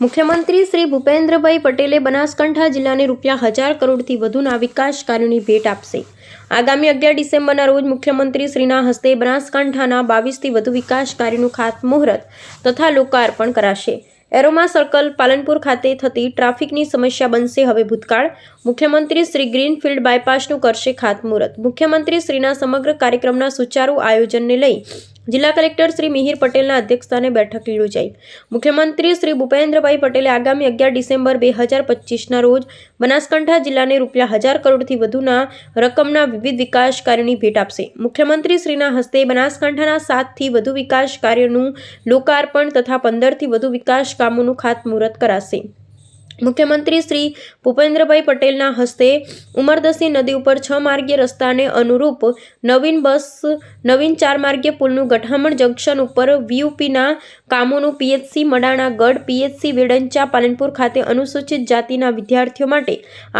મુખ્યમંત્રી શ્રી ભૂપેન્દ્રભાઈ પટેલે બનાસકાંઠા જિલ્લાને રૂપિયા હજાર કરોડથી વધુના વિકાસ કાર્યોની ભેટ આપશે. આગામી અગિયાર ડિસેમ્બરના રોજ મુખ્યમંત્રી શ્રીના હસ્તે બનાસકાંઠાના બાવીસથી વધુ વિકાસ કાર્યોનું ખાતમુહૂર્ત તથા લોકાર્પણ કરાશે. એરોમા સર્કલ પાલનપુર ખાતે થતી ટ્રાફિકની સમસ્યા બનશે હવે ભૂતકાળ. મુખ્યમંત્રી શ્રી ગ્રીનફિલ્ડ બાયપાસનું કરશે ખાતમુહૂર્ત. મુખ્યમંત્રી શ્રીના સમગ્ર કાર્યક્રમના સુચારુ આયોજનને લઈ જિલ્લા કલેક્ટર શ્રી મિહિર પટેલના અધ્યક્ષસ્થાને બેઠક યોજાઈ. મુખ્યમંત્રી શ્રી ભૂપેન્દ્રભાઈ પટેલે આગામી અગિયાર ડિસેમ્બર બે હજાર પચીસના રોજ બનાસકાંઠા જિલ્લાને રૂપિયા હજાર કરોડથી વધુના રકમના વિવિધ વિકાસ કાર્યોની ભેટ આપશે. મુખ્યમંત્રી શ્રીના હસ્તે બનાસકાંઠાના સાતથી વધુ વિકાસ કાર્યોનું લોકાર્પણ તથા પંદરથી વધુ વિકાસ કામોનું ખાતમુહૂર્ત કરાશે. મુખ્યમંત્રી શ્રી ભૂપેન્દ્રભાઈ પટેલના હસ્તે ઉમરદસી નદી ઉપર છ માર્ગીય રસ્તાને અનુરૂપ નવીન બસ, નવીન ચાર માર્ગીય પુલનું ગઠામણ જંકશન ઉપર વીયુપીના કામોનું પીએચસી મડાણા ગઢ, પીએચસી વેડંચા પાલનપુર ખાતે અનુસૂચિત જાતિના વિદ્યાર્થીઓ માટે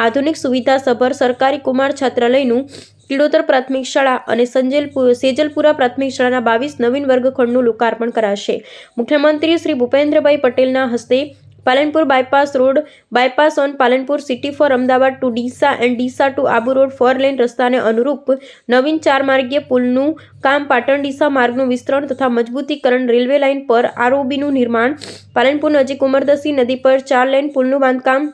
આધુનિક સુવિધાસભર સરકારી કુમાર છાત્રાલયનું કિડોતર પ્રાથમિક શાળા અને સંજેલપુર સેજલપુરા પ્રાથમિક શાળાના બાવીસ નવીન વર્ગખંડનું લોકાર્પણ કરાશે. મુખ્યમંત્રી શ્રી ભૂપેન્દ્રભાઈ પટેલના હસ્તે Palanpur bypass road, bypass on Palanpur city for Ahmedabad to Deesa and Deesa to Abu road four lane રસ્તાને અનુરૂપ નવીન ચાર માર્ગીય પુલનું કામ પાટણ ડીસા માર્ગનું વિસ્તરણ તથા મજબૂતીકરણ રેલવે લાઇન પર આરઓબીનું નિર્માણ. પાલનપુર નજીક ઉમરદસી નદી પર ચાર લેન પુલનું બાંધકામ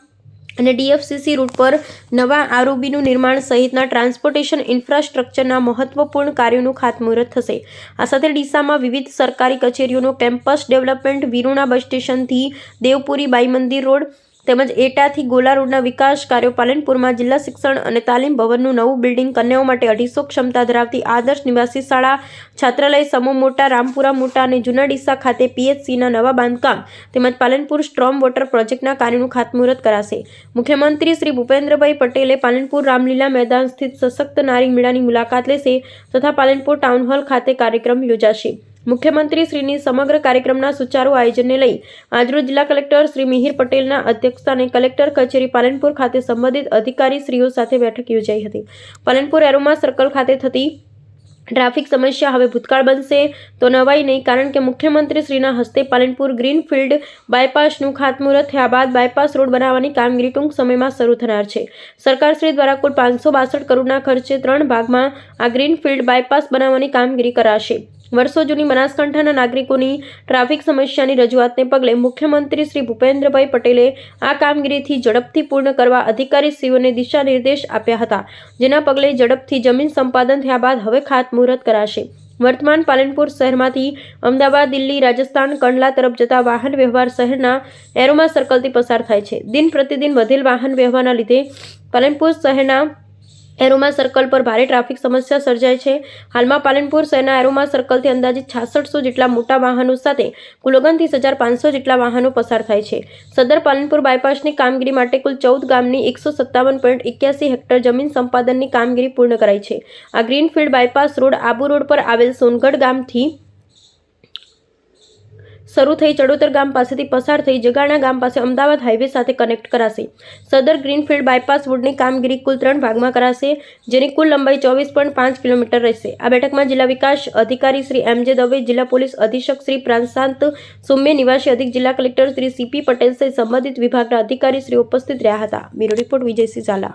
અને ડીએફસીસી રૂટ પર નવા આરઓબીનું નિર્માણ સહિતના ટ્રાન્સપોર્ટેશન ઇન્ફ્રાસ્ટ્રક્ચરના મહત્વપૂર્ણ કાર્યોનું ખાતમુહૂર્ત થશે. આ સાથે ડીસામાં વિવિધ સરકારી કચેરીઓનો કેમ્પસ ડેવલપમેન્ટ વિરુણા બસ સ્ટેશનથી દેવપુરી બાઈ મંદિર રોડ તેમજ એટાથી ગોલા રોડના વિકાસ કાર્યો પાલનપુરમાં જિલ્લા શિક્ષણ અને તાલીમ ભવનનું નવું બિલ્ડિંગ કન્યાઓ માટે અઢીસો ક્ષમતા ધરાવતી આદર્શ નિવાસી શાળા, છાત્રાલય સમૂહ મોટા, રામપુરા મોટા અને જૂના ડીસા ખાતે પીએચસીના નવા બાંધકામ તેમજ પાલનપુર સ્ટ્રોમ વોટર પ્રોજેક્ટના કાર્યનું ખાતમુહૂર્ત કરાશે. મુખ્યમંત્રી શ્રી ભૂપેન્દ્રભાઈ પટેલે પાલનપુર રામલીલા મેદાન સ્થિત સશક્ત નારી મેળાની મુલાકાત લેશે તથા પાલનપુર ટાઉન હોલ ખાતે કાર્યક્રમ યોજાશે. મુખ્યમંત્રી શ્રીની સમગ્ર કાર્યક્રમના સુચારુ આયોજનને લઈ આજરોજ જિલ્લા કલેક્ટર શ્રી મિહિર પટેલના અધ્યક્ષસ્થાને કલેક્ટર કચેરી પાલનપુર ખાતે સંબંધિત અધિકારીશ્રીઓ સાથે બેઠક યોજાઈ હતી. પાલનપુર એરોમા સર્કલ ખાતે થતી ટ્રાફિક સમસ્યા હવે ભૂતકાળ બનશે તો નવાઈ નહીં, કારણ કે મુખ્યમંત્રી શ્રીના હસ્તે પાલનપુર ગ્રીનફિલ્ડ બાયપાસનું ખાતમુહૂર્ત થયા બાદ બાયપાસ રોડ બનાવવાની કામગીરી ટૂંક સમયમાં શરૂ થનાર છે. સરકારશ્રી દ્વારા કુલ પાંચસો બાસઠ કરોડના ખર્ચે ત્રણ ભાગમાં આ ગ્રીનફિલ્ડ બાયપાસ બનાવવાની કામગીરી કરાશે. વર્ષો જૂની બનાસકાંઠાના નાગરિકોની ટ્રાફિક સમસ્યાની રજૂઆતને પગલે મુખ્યમંત્રી શ્રી ભૂપેન્દ્રભાઈ પટેલે આ કામગીરીથી ઝડપથી પૂર્ણ કરવા અધિકારીશ્રીઓને દિશા નિર્દેશ આપ્યા હતા, જેના પગલે ઝડપથી જમીન સંપાદન થયા બાદ હવે ખાતમુહૂર્ત કરાશે. વર્તમાન પાલનપુર શહેરમાંથી અમદાવાદ, દિલ્હી, રાજસ્થાન, કંડલા તરફ જતા વાહન વ્યવહાર શહેરના એરોમા સર્કલથી પસાર થાય છે. દિન પ્રતિદિન વધેલ વાહન વ્યવહારના લીધે પાલનપુર શહેરના એરોમા સર્કલ પર ભારે ટ્રાફિક સમસ્યા સર્જાય છે. હાલમાં પાલનપુર શહેરના એરોમા સર્કલથી અંદાજિત છાસઠસો જેટલા મોટા વાહનો સાથે કુલ ઓગણત્રીસ હજાર પાંચસો જેટલા વાહનો પસાર થાય છે. સદર પાલનપુર બાયપાસની કામગીરી માટે કુલ ચૌદ ગામની એકસો સત્તાવન પોઈન્ટ એક્યાસી હેક્ટર જમીન સંપાદનની કામગીરી પૂર્ણ કરાઈ છે. આ greenfield bypass road Abu road પર આવેલ સોનગઢ ગામથી શરૂ થઈ ચડોતર ગામ પાસેથી પસાર થઈ જગાણા ગામ પાસે અમદાવાદ હાઈવે સાથે કનેક્ટ કરાશે. સદર ગ્રીનફિલ્ડ બાયપાસ રોડની કામગીરી કુલ ત્રણ ભાગમાં કરાશે, જેની કુલ લંબાઈ ચોવીસ પોઈન્ટ પાંચ કિલોમીટર રહેશે. આ બેઠકમાં જિલ્લા વિકાસ અધિકારી શ્રી એમ જે દવે, જિલ્લા પોલીસ અધિક્ષક શ્રી પ્રાંશાંત સુમ્ય નિવાસી અધિક જિલ્લા કલેક્ટર શ્રી સીપી પટેલ સહિત સંબંધિત વિભાગના અધિકારી શ્રી ઉપસ્થિત રહ્યા હતા. Bureau report Vijaysinh Zala.